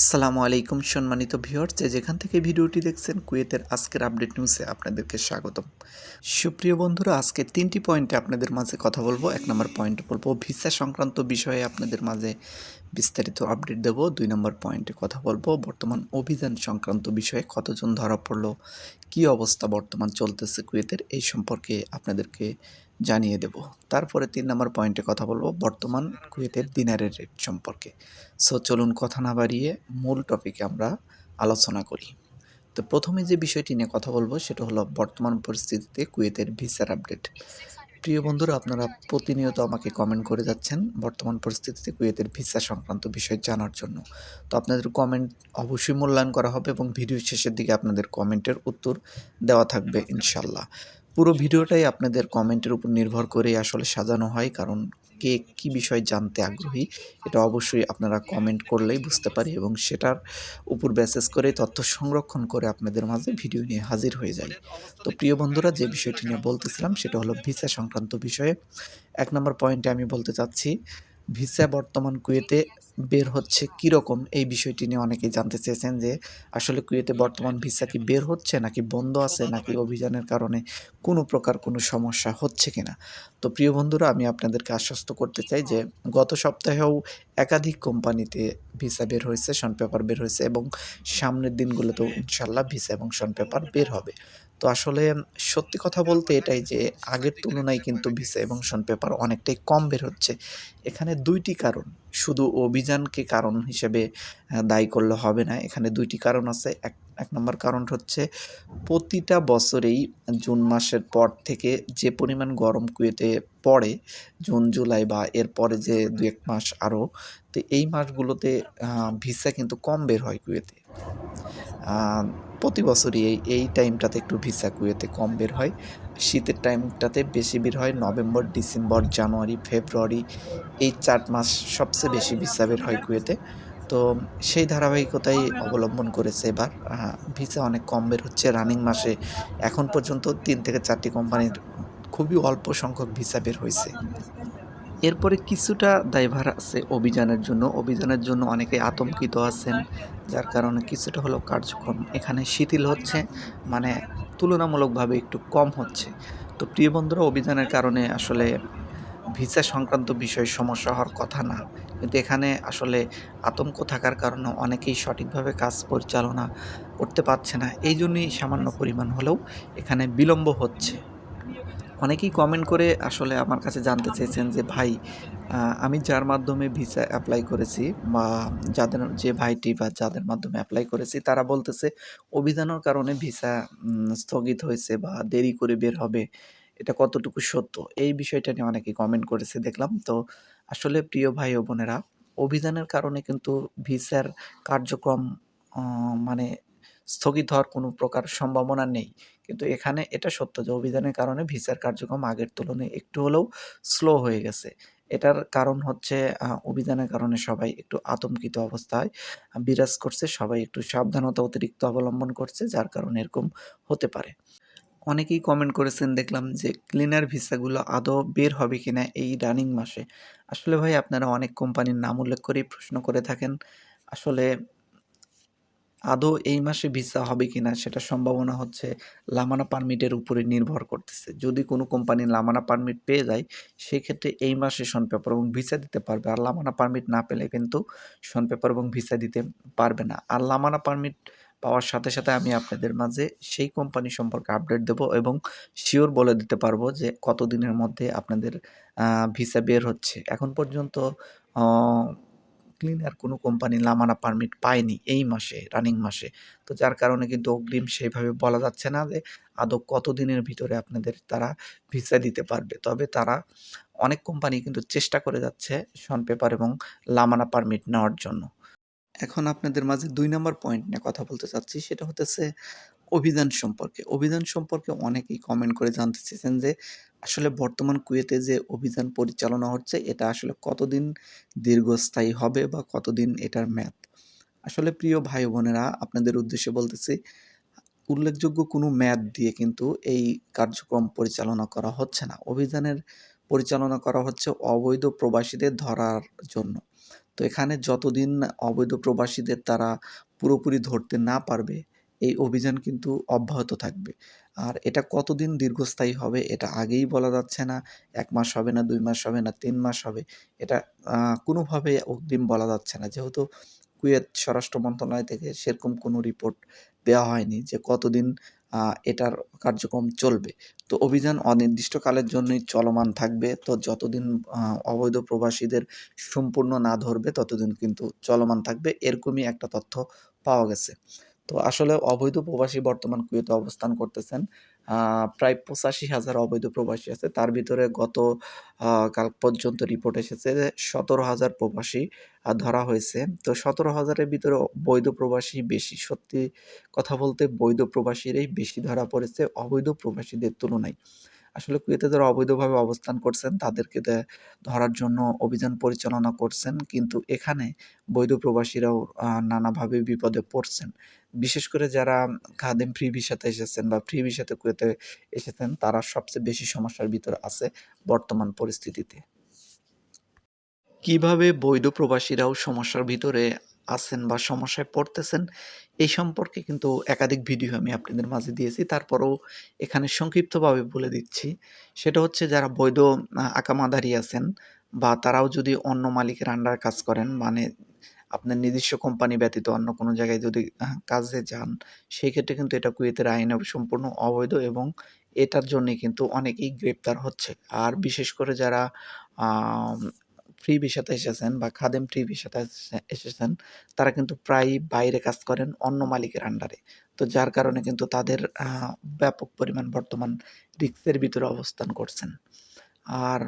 আসসালামু আলাইকুম সম্মানিত ভিউয়ার যে যেখান থেকে ভিডিওটি দেখছেন, কুয়েতের আজকের আপডেট নিউজে আপনাদেরকে স্বাগতম। সুপ্রিয় বন্ধুরা, আজকে তিনটি পয়েন্টে আপনাদের মাঝে কথা বলব। এক নম্বর পয়েন্ট বলব, ভিসা সংক্রান্ত বিষয়ে আপনাদের মাঝে বিস্তারিত আপডেট দেব। দুই নম্বর পয়েন্টে কথা বলব, বর্তমান অভিযান সংক্রান্ত বিষয়ে কতজন ধরা পড়ল, কী অবস্থা বর্তমান চলতেছে কুয়েতের, এই সম্পর্কে আপনাদেরকে জানিয়ে দেব। তারপরে তিন নম্বর পয়েন্টে কথা বলব, বর্তমান কুয়েতের দিনারের রেট সম্পর্কে। সো চলুন কথা না বাড়িয়ে মূল টপিকে আমরা আলোচনা করি। তো প্রথমে যে বিষয়টি নিয়ে কথা বলব, সেটা হলো বর্তমান পরিস্থিতিতে কুয়েতের ভিসার আপডেট প্রিয় বন্ধুরা, আপনারা প্রতিনিয়ত আমাকে কমেন্ট করে যাচ্ছেন বর্তমান পরিস্থিতিতে কুয়েতের ভিসা সংক্রান্ত বিষয় জানার জন্য। তো আপনাদের কমেন্ট অবশ্যই মূল্যায়ন করা হবে এবং ভিডিও শেষের দিকে আপনাদের কমেন্টের উত্তর দেওয়া থাকবে ইনশাল্লাহ পুরো ভিডিওটাই আপনাদের কমেন্টের উপর নির্ভর করে আসলে সাজানো হয়, কারণ কে কী বিষয় জানতে আগ্রহী, এটা অবশ্যই আপনারা কমেন্ট করলেই বুঝতে পারি এবং সেটার উপর বেসেস করে তথ্য সংরক্ষণ করে আপনাদের মাঝে ভিডিও নিয়ে হাজির হয়ে যায় তো প্রিয় বন্ধুরা, যে বিষয়টি নিয়ে বলতেছিলাম সেটা হলো ভিসা সংক্রান্ত বিষয়ে। এক নম্বর পয়েন্টে আমি বলতে চাচ্ছি ভিসা বর্তমান কুয়েতে বের হচ্ছে কীরকম? এই বিষয়টি নিয়ে অনেকেই জানতে চেয়েছেন যে, আসলে কুয়েতে বর্তমান ভিসা কি বের হচ্ছে নাকি বন্ধ আছে নাকি অভিযানের কারণে কোনো প্রকার কোনো সমস্যা হচ্ছে কিনা? তো প্রিয় বন্ধুরা, আমি আপনাদেরকে আশ্বস্ত করতে চাই যে, গত সপ্তাহেও একাধিক কোম্পানিতে ভিসা বের হয়েছে শন পেপার বের হয়েছে এবং সামনের দিনগুলোতেও ইনশাল্লাহ ভিসা এবং শন পেপার বের হবে। তো আসলে সত্যি কথা বলতে এটাই যে আগের তুলনায় কিন্তু ভিসা এবং শন পেপার অনেকটাই কম বের হচ্ছে। এখানে দুইটি কারণ। শুধু অভিযানকে কারণ হিসেবে দায়ী করলে হবে না। এখানে দুইটি কারণ আছে। এক এক নম্বর কারণ হচ্ছে প্রতিটা বছরেই জুন মাসের পর থেকে যে পরিমাণ গরম কুয়েতে পড়ে, জুন, জুলাই বা এর পরে যে দু এক মাস আরও, তো এই মাসগুলোতে ভিসা কিন্তু কম বের হয় কুয়েতে। প্রতি বছরই এই এই টাইমটাতে একটু ভিসা কুয়েতে কম বের হয়। শীতের টাইমটাতে বেশি বের হয়। নভেম্বর, ডিসেম্বর, জানুয়ারি, ফেব্রুয়ারি এই চার মাস সবচেয়ে বেশি ভিসা বের হয় কুয়েতে। তো সেই ধারাবাহিকতাই অবলম্বন করেছে এবার। ভিসা অনেক কম বের হচ্ছে। রানিং মাসে এখন পর্যন্ত তিন থেকে চারটি কোম্পানির খুবই অল্প সংখ্যক ভিসা বের হয়েছে। এরপরে কিছুটা দায়ভার আছে অভিযানের জন্য। অভিযানের জন্য অনেকে আতঙ্কিত আছেন, যার কারণে কিছুটা হলেও কার্যক্রম এখানে শিথিল হচ্ছে মানে তুলনামূলকভাবে একটু কম হচ্ছে। তো প্রিয় বন্ধুরা, অভিযানের কারণে আসলে ভিসা সংক্রান্ত বিষয়ে সমস্যা হওয়ার কথা না। কিন্তু এখানে আসলে আতঙ্ক থাকার কারণে অনেকেই সঠিকভাবে কাজ পরিচালনা করতে পারছে না। এই জন্যই সামান্য পরিমাণ হলেও এখানে বিলম্ব হচ্ছে। অনেকেই কমেন্ট করে আসলে আমার কাছে জানতে চেয়েছেন যে, ভাই আমি যার মাধ্যমে ভিসা অ্যাপ্লাই করেছি বা যাদের যে ভাইটি বা যাদের মাধ্যমে অ্যাপ্লাই করেছি, তারা বলতেছে অভিযানের কারণে ভিসা স্থগিত হয়েছে বা দেরি করে বের হবে। এটা কতটুকু সত্য? এই বিষয়টা নিয়ে অনেকেই কমেন্ট করেছে, দেখলাম। তো আসলে প্রিয় ভাই ও বোনেরা, অভিযানের কারণে কিন্তু ভিসার কার্যক্রম মানে স্থগিত হওয়ার কোনো প্রকার সম্ভাবনা নেই। কিন্তু এখানে এটা সত্য যে অভিযানের কারণে ভিসার কার্যক্রম আগের তুলনায় একটু হলেও স্লো হয়ে গেছে। এটার কারণ হচ্ছে অভিযানের কারণে সবাই একটু আতঙ্কিত অবস্থায়, বিরাজ করছে, সবাই একটু সাবধানতা অতিরিক্ত অবলম্বন করছে, যার কারণে এরকম হতে পারে। অনেকেই কমেন্ট করেছেন, দেখলাম যে ক্লিনার ভিসাগুলো আদৌ বের হবে কিনা এই রানিং মাসে। আসলে ভাই, আপনারা অনেক কোম্পানির নাম উল্লেখ করেই প্রশ্ন করে থাকেন। আসলে আদৌ এই মাসে ভিসা হবে কিনা সেটা সম্ভাবনা হচ্ছে লামানা পারমিটের উপরে নির্ভর করতেছে। যদি কোনো কোম্পানি লামানা পারমিট পেয়ে যায়, সেক্ষেত্রে এই মাসে সন পেপার এবং ভিসা দিতে পারবে। আর লামানা পারমিট না পেলে কিন্তু সন পেপার এবং ভিসা দিতে পারবে না। আর লামানা পারমিট পাওয়ার সাথে সাথে আমি আপনাদের মাঝে সেই কোম্পানি সম্পর্কে আপডেট দেব এবং শিওর বলে দিতে পারব যে কতদিনের মধ্যে আপনাদের ভিসা বের হচ্ছে। এখন পর্যন্ত আহ, ক্লিনার কোনো কোম্পানি লামানা পারমিট পায়নি এই মাসে রানিং মাসে। তো যার কারণে কিন্তু অগ্রিম সেইভাবে বলা যাচ্ছে না যে আদৌ কতদিনের ভিতরে আপনাদের তারা ভিসা দিতে পারবে। তবে তারা অনেক কোম্পানি কিন্তু চেষ্টা করে যাচ্ছে শন পেপার এবং লামানা পারমিট নেওয়ার জন্য। এখন আপনাদের মাঝে দুই নম্বর পয়েন্ট নিয়ে কথা বলতে চাচ্ছি সেটা হতেছে অভিযান সম্পর্কে। অভিযান সম্পর্কে অনেকেই কমেন্ট করে জানতে চেয়েছেন যে আসলে বর্তমান কুয়েতে যে অভিযান পরিচালনা হচ্ছে, এটা আসলে কতদিন দীর্ঘস্থায়ী হবে বা কতদিন এটার মেয়াদ আসলে প্রিয় ভাই বোনেরা, আপনাদের উদ্দেশ্যে বলতেছি, উল্লেখযোগ্য কোনো মেয়াদ দিয়ে কিন্তু এই কার্যক্রম পরিচালনা করা হচ্ছে না। অভিযানের পরিচালনা করা হচ্ছে অবৈধ প্রবাসীদের ধরার জন্য। তো এখানে যতদিন অবৈধ প্রবাসীদের তারা পুরোপুরি ধরতে না পারবে, এই অভিযান কিন্তু অব্যাহত থাকবে। আর এটা কতদিন দীর্ঘস্থায়ী হবে এটা আগেই বলা যাচ্ছে না। এক মাস হবে না, দুই মাস হবে না, তিন মাস হবে। এটা কোনোভাবে অগ্রিম বলা যাচ্ছে না। যেহেতু কুয়েত স্বরাষ্ট্র মন্ত্রণালয় থেকে সেরকম কোনো রিপোর্ট দেওয়া হয়নি যে কতদিন এটার কার্যক্রম চলবে। তো অভিযান অনির্দিষ্টকালের জন্যই চলমান থাকবে। তো যতদিন অবৈধ প্রবাসীদের সম্পূর্ণ না ধরবে ততদিন কিন্তু চলমান থাকবে। এরকমই একটা তথ্য পাওয়া গেছে। তো আসলে অবৈধ প্রবাসী বর্তমান কুয়েতে অবস্থান করতেছেন। প্রায় পঁচাশি হাজার অবৈধ প্রবাসী আছে। তার ভিতরে গত কাল পর্যন্ত রিপোর্ট এসেছে যে সতেরো হাজার প্রবাসী ধরা হয়েছে। তো সতেরো হাজারের ভিতরে বৈধ প্রবাসী বেশি। সত্যি কথা বলতে বৈধ প্রবাসীরাই বেশি ধরা পড়েছে। অবৈধ প্রবাসীদের তুলনায়। আসলে কুয়েতে যারা অবৈধভাবে অবস্থান করছেন, তাদেরকে ধরার জন্য অভিযান পরিচালনা করছেন। কিন্তু এখানে বৈধ প্রবাসীরাও নানাভাবে বিপদে পড়ছেন। বিশেষ করে যারা খাদেম ফ্রি ভিসাতে এসেছেন বা ফ্রি ভিসাতে কুয়েতে এসেছেন, তারা সবচেয়ে বেশি সমস্যার ভিতরে আছে বর্তমান পরিস্থিতিতে। কীভাবে বৈধ প্রবাসীরাও সমস্যার ভিতরে আছেন বা সমস্যায় পড়তেছেন, এই সম্পর্কে কিন্তু একাধিক ভিডিও আমি আপনাদের মাঝে দিয়েছি। তারপরেও এখানে সংক্ষিপ্তভাবে বলে দিচ্ছি। সেটা হচ্ছে যারা বৈধ আকামাদারি আছেন বা তারাও যদি অন্য মালিকের আন্ডার কাজ করেন মানে আপনার নিজস্ব কোম্পানি ব্যতীত অন্য কোনো জায়গায় যদি কাজে যান সেই ক্ষেত্রে কিন্তু এটা কুয়েতের আইনে সম্পূর্ণ অবৈধ এবং এটার জন্যে কিন্তু অনেকেই গ্রেপ্তার হচ্ছে। আর বিশেষ করে যারা ফ্রি ভিসাতে এসেছেন বা খাদেম ফ্রি ভিসাতে এসে- এসেছেন, তারা কিন্তু প্রায়ই বাইরে কাজ করেন অন্য মালিকের আন্ডারে তো যার কারণে কিন্তু তাদের ব্যাপক পরিমাণ বর্তমান রিক্সের ভিতরে অবস্থান করছেন। আর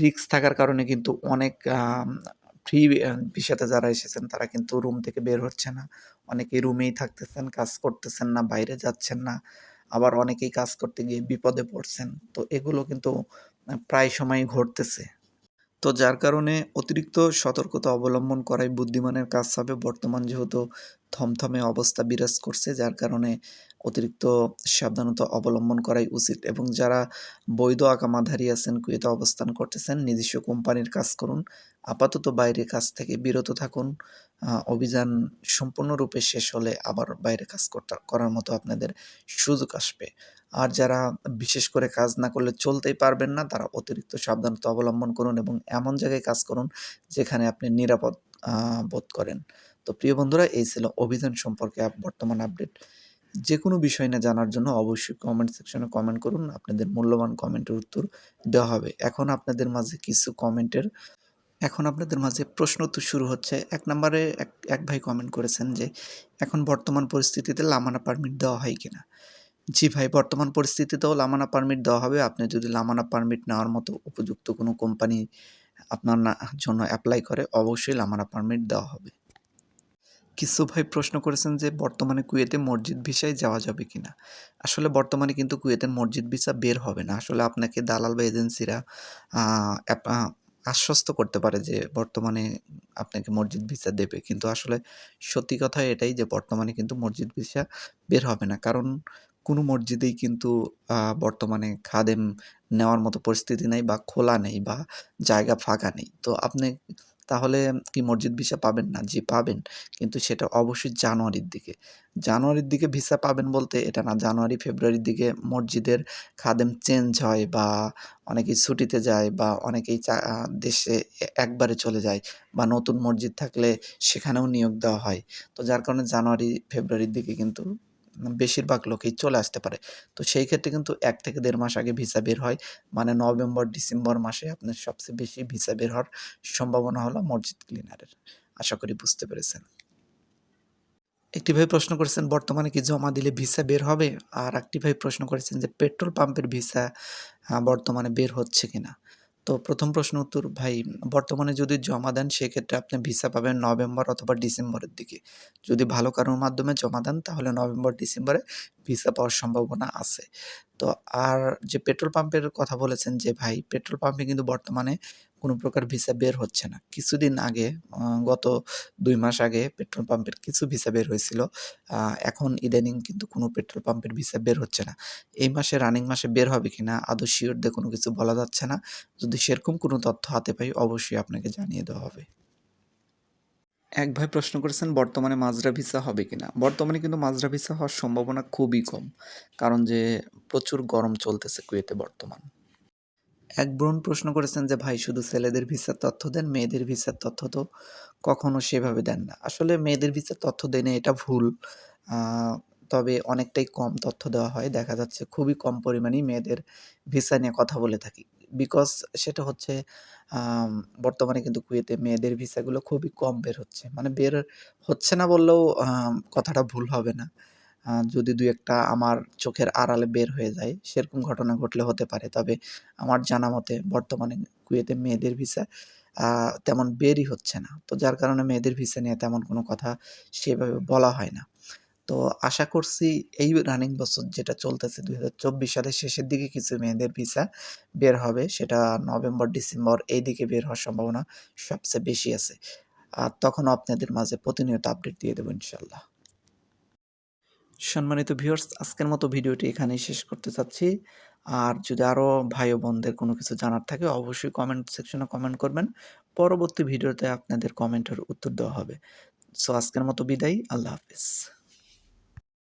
রিক্স থাকার কারণে কিন্তু অনেক ফ্রি ভিসাতে যারা এসেছেন, তারা কিন্তু রুম থেকে বের হচ্ছে না। অনেকেই রুমেই থাকতেছেন, কাজ করতেছেন না, বাইরে যাচ্ছেন না। আবার অনেকেই কাজ করতে গিয়ে বিপদে পড়ছেন। তো এগুলো কিন্তু প্রায় সময় ঘটতেছে। তো যার কারণে অতিরিক্ত সতর্কতা অবলম্বন করাই বুদ্ধিমানের কাজ হবে। বর্তমান যেহেতু থমথমে অবস্থা বিরাজ করছে, যার কারণে অতিরিক্ত সাবধানতা অবলম্বন করাই উচিত এবং যারা বৈধ আকামাধারী আছেন, কুয়েতে অবস্থান করতেছেন, নিজস্ব কোম্পানির কাজ করুন, আপাতত বাইরে কাজ থেকে বিরত থাকুন। অভিযান সম্পূর্ণরূপে শেষ হলে আবার বাইরে কাজ করতে, করার মতো আপনাদের সুযোগ আসবে। আর যারা বিশেষ করে কাজ না করলে চলতেই পারবেন না, তারা অতিরিক্ত সাবধানতা অবলম্বন করুন এবং এমন জায়গায় কাজ করুন যেখানে আপনি নিরাপদ বোধ করেন। তো প্রিয় বন্ধুরা, এই ছিল অভিযান সম্পর্কে বর্তমান আপডেট। যে কোনো বিষয় না জানার জন্য অবশ্যই কমেন্ট সেকশনে কমেন্ট করুন। আপনাদের মূল্যবান কমেন্টের উত্তর দেওয়া হবে। এখন আপনাদের মাঝে কিছু কমেন্টের এখন আপনাদের মাঝে প্রশ্ন তো শুরু হচ্ছে। এক নম্বরে এক এক ভাই কমেন্ট করেছেন যে, এখন বর্তমান পরিস্থিতিতে লামানা পারমিট দেওয়া হয় কিনা? জি ভাই, বর্তমান পরিস্থিতিতেও লামানা পারমিট দেওয়া হবে। আপনি যদি লামানা পারমিট নেওয়ার মতো উপযুক্ত কোনো কোম্পানি আপনার না, জন্য অ্যাপ্লাই করে, অবশ্যই লামানা পারমিট দেওয়া হবে। কিছু ভাই প্রশ্ন করেছেন যে, বর্তমানে কুয়েতে মসজিদ ভিসায় যাওয়া যাবে কিনা? আসলে বর্তমানে কিন্তু কুয়েতের মসজিদ ভিসা বের হবে না। আসলে আপনাকে দালাল বা এজেন্সিরা আশ্বস্ত করতে পারে যে, বর্তমানে আপনাকে মসজিদ ভিসা দেবে। কিন্তু আসলে সত্যি কথা এটাই যে, বর্তমানে কিন্তু মসজিদ ভিসা বের হবে না। কারণ কোনো মসজিদেই কিন্তু বর্তমানে খাদেম নেওয়ার মতো পরিস্থিতি নেই বা খোলা নেই বা জায়গা ফাঁকা নেই। তো আপনি তাহলে কি মসজিদ ভিসা পাবেন না? জি, পাবেন। কিন্তু সেটা অবশ্যই জানুয়ারির দিকে। জানুয়ারির দিকে ভিসা পাবেন বলতে এটা না, জানুয়ারি, ফেব্রুয়ারির দিকে মসজিদের খাদেম চেঞ্জ হয় বা অনেকেই ছুটিতে যায় বা অনেকেই দেশে একবারে চলে যায় বা নতুন মসজিদ থাকলে সেখানেও নিয়োগ দেওয়া হয়। তো যার কারণে জানুয়ারি, ফেব্রুয়ারির দিকে কিন্তু বেশিরভাগ লোকেই চলে আসতে পারে। তো সেই ক্ষেত্রে কিন্তু এক থেকে দেড় মাস আগে ভিসা বের হয়। মানে নভেম্বর, ডিসেম্বর মাসে আপনার সবচেয়ে বেশি ভিসা বের হওয়ার সম্ভাবনা হলো মসজিদ ক্লিনারের আশা করি বুঝতে পেরেছেন। একটি ভাই প্রশ্ন করেছেন, বর্তমানে কি জমা দিলে ভিসা বের হবে? আর একটি ভাই প্রশ্ন করেছেন যে, পেট্রোল পাম্পের ভিসা বর্তমানে বের হচ্ছে কিনা? তো প্রথম প্রশ্ন উত্তর, ভাই, বর্তমানে যদি জমা দেন, সেক্ষেত্রে আপনি ভিসা পাবেন নভেম্বর অথবা ডিসেম্বরের দিকে। যদি ভালো কারোর মাধ্যমে জমা দেন, তাহলে নভেম্বর, ডিসেম্বরে ভিসা পাওয়ার সম্ভাবনা আছে। তো আর যে পেট্রোল পাম্পের কথা বলেছেন যে, ভাই পেট্রোল পাম্পে কিন্তু বর্তমানে কোনো প্রকার ভিসা বের হচ্ছে না। কিছুদিন আগে গত দুই মাস আগে পেট্রোল পাম্পের কিছু ভিসা বের হয়েছিল। এখন ইদানিং কিন্তু কোনো পেট্রোল পাম্পের ভিসা বের হচ্ছে না। এই মাসে রানিং মাসে বের হবে কি না আদৌ শিওর দিয়ে কোনো কিছু বলা যাচ্ছে না। যদি সেরকম কোনো তথ্য হাতে পাই, অবশ্যই আপনাকে জানিয়ে দেওয়া হবে। এক ভাই প্রশ্ন করেছেন, বর্তমানে মাজরা ভিসা হবে কিনা? বর্তমানে কিন্তু মাজরা ভিসা হওয়ার সম্ভাবনা খুবই কম। কারণ যে প্রচুর গরম চলতেছে কুয়েতে বর্তমান। এক বোন প্রশ্ন করেছেন যে, ভাই, শুধু ছেলেদের ভিসার তথ্য দেন, মেয়েদের ভিসার তথ্য তো কখনো সেভাবে দেন না। আসলে মেয়েদের ভিসার তথ্য দেনে এটা ভুল। তবে অনেকটাই কম তথ্য দেওয়া হয়। দেখা যাচ্ছে খুবই কম পরিমাণেই মেয়েদের ভিসা নিয়ে কথা বলে থাকি। বিকজ সেটা হচ্ছে বর্তমানে কিন্তু কুয়েতে মেয়েদের ভিসাগুলো খুবই কম বের হচ্ছে। মানে বের হচ্ছে না বললেও কথাটা ভুল হবে না। যদি দুই একটা আমার চোখের আড়ালে বের হয়ে যায়, সেরকম ঘটনা ঘটলে হতে পারে। তবে আমার জানা মতে বর্তমানে কুয়েতে মেয়েদের ভিসা তেমন বেরই হচ্ছে না। তো যার কারণে মেয়েদের ভিসা নিয়ে তেমন কোনো কথা সেভাবে বলা হয় না। তো আশা করছি এই রানিং বছর যেটা চলতেছে, দুই হাজার চব্বিশ সালের শেষের দিকে কিছু মেয়েদের ভিসা বের হবে। সেটা নভেম্বর, ডিসেম্বর এই দিকে বের হওয়ার সম্ভাবনা সবচেয়ে বেশি আছে। আর তখন আপনাদের মাঝে প্রতিনিয়ত আপডেট দিয়ে দেবো ইনশাল্লাহ সম্মানিত ভিউয়ার্স আজকের মতো ভিডিওটি এখানেই শেষ করতে চাচ্ছি। আর যদি আরও ভাই ও বোনদের কোনো কিছু জানার থাকে, অবশ্যই কমেন্ট সেকশনে কমেন্ট করবেন। পরবর্তী ভিডিওতে আপনাদের কমেন্টের উত্তর দেওয়া হবে। সো আজকের মতো বিদায়, আল্লাহ হাফিজ।